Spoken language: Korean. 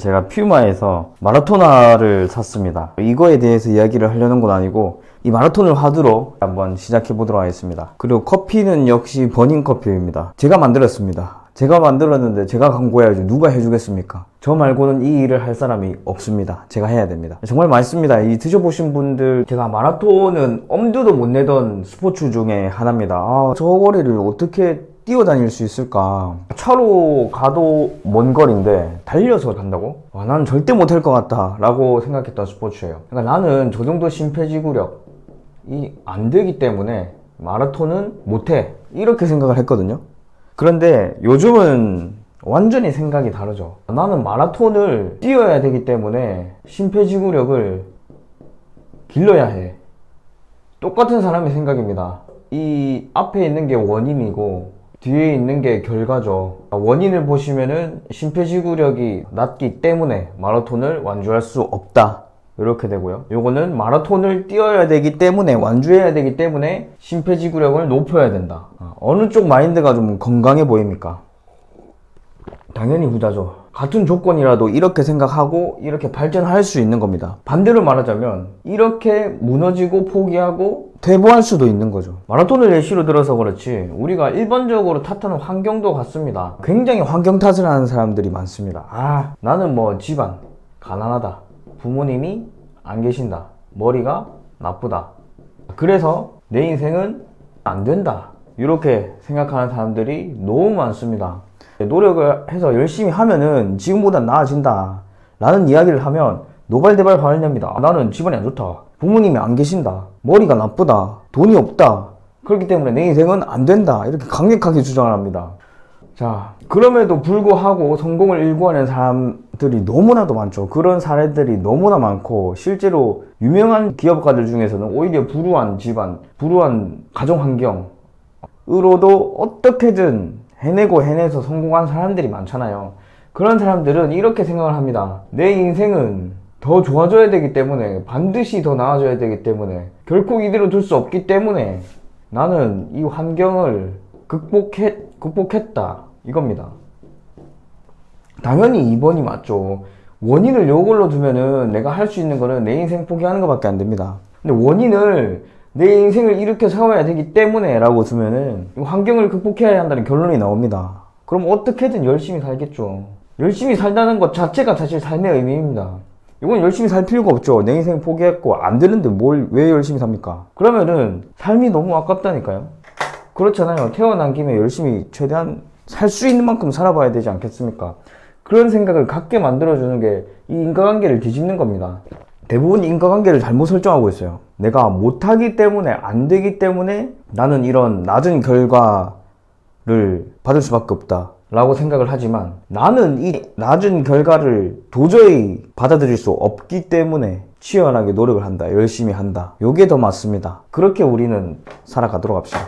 제가 퓨마에서 마라토나를 샀습니다. 이거에 대해서 이야기를 하려는 건 아니고 이 마라톤을 하도록 한번 시작해 보도록 하겠습니다. 그리고 커피는 역시 버닝 커피입니다. 제가 만들었습니다. 제가 만들었는데 제가 광고해야지 누가 해주겠습니까? 저 말고는 이 일을 할 사람이 없습니다. 제가 해야 됩니다. 정말 맛있습니다. 이 드셔보신 분들 제가 마라톤은 엄두도 못 내던 스포츠 중에 하나입니다. 아, 저 거리를 어떻게 뛰어 다닐 수 있을까? 차로 가도 먼 거리인데 달려서 간다고? 와, 나는 절대 못할 것 같다 라고 생각했던 스포츠예요. 그러니까 나는 저 정도 심폐지구력이 안 되기 때문에 마라톤은 못해 이렇게 생각을 했거든요. 그런데 요즘은 완전히 생각이 다르죠. 나는 마라톤을 뛰어야 되기 때문에 심폐지구력을 길러야 해. 똑같은 사람의 생각입니다. 이 앞에 있는 게 원인이고 뒤에 있는 게 결과죠. 원인을 보시면은 심폐지구력이 낮기 때문에 마라톤을 완주할 수 없다. 이렇게 되고요. 요거는 마라톤을 뛰어야 되기 때문에 완주해야 되기 때문에 심폐지구력을 높여야 된다. 아, 어느 쪽 마인드가 좀 건강해 보입니까? 당연히 후자죠. 같은 조건이라도 이렇게 생각하고 이렇게 발전할 수 있는 겁니다. 반대로 말하자면 이렇게 무너지고 포기하고 퇴보할 수도 있는 거죠. 마라톤을 예시로 들어서 그렇지 우리가 일반적으로 탓하는 환경도 같습니다. 굉장히 환경 탓을 하는 사람들이 많습니다. 아 나는 뭐 집안 가난하다. 부모님이 안 계신다. 머리가 나쁘다. 그래서 내 인생은 안 된다. 이렇게 생각하는 사람들이 너무 많습니다. 노력을 해서 열심히 하면은 지금보다 나아진다. 라는 이야기를 하면 노발대발 냅니다. 나는 집안이 안 좋다. 부모님이 안 계신다. 머리가 나쁘다. 돈이 없다. 그렇기 때문에 내 인생은 안 된다. 이렇게 강력하게 주장을 합니다. 자, 그럼에도 불구하고 성공을 일구하는 사람들이 너무나도 많죠. 그런 사례들이 너무나 많고, 실제로 유명한 기업가들 중에서는 오히려 불우한 집안, 불우한 가정 환경으로도 어떻게든 해내고 해내서 성공한 사람들이 많잖아요. 그런 사람들은 이렇게 생각을 합니다. 내 인생은 더 좋아져야 되기 때문에, 반드시 더 나아져야 되기 때문에, 결코 이대로 둘 수 없기 때문에, 나는 이 환경을 극복해, 극복했다. 이겁니다. 당연히 2번이 맞죠. 원인을 요걸로 두면은 내가 할 수 있는 거는 내 인생 포기하는 것밖에 안 됩니다. 근데 원인을 내 인생을 이렇게 세워야 되기 때문에 라고 두면은 이 환경을 극복해야 한다는 결론이 나옵니다. 그럼 어떻게든 열심히 살겠죠. 열심히 살다는 것 자체가 사실 삶의 의미입니다. 이건 열심히 살 필요가 없죠. 내 인생 포기했고 안 되는데 뭘 왜 열심히 삽니까? 그러면은 삶이 너무 아깝다니까요. 그렇잖아요. 태어난 김에 열심히 최대한 살 수 있는 만큼 살아봐야 되지 않겠습니까? 그런 생각을 갖게 만들어주는 게 이 인과관계를 뒤집는 겁니다. 대부분 인과관계를 잘못 설정하고 있어요. 내가 못하기 때문에, 안 되기 때문에 나는 이런 낮은 결과를 받을 수밖에 없다. 라고 생각을 하지만 나는 이 낮은 결과를 도저히 받아들일 수 없기 때문에 치열하게 노력을 한다. 열심히 한다. 요게 더 맞습니다. 그렇게 우리는 살아가도록 합시다.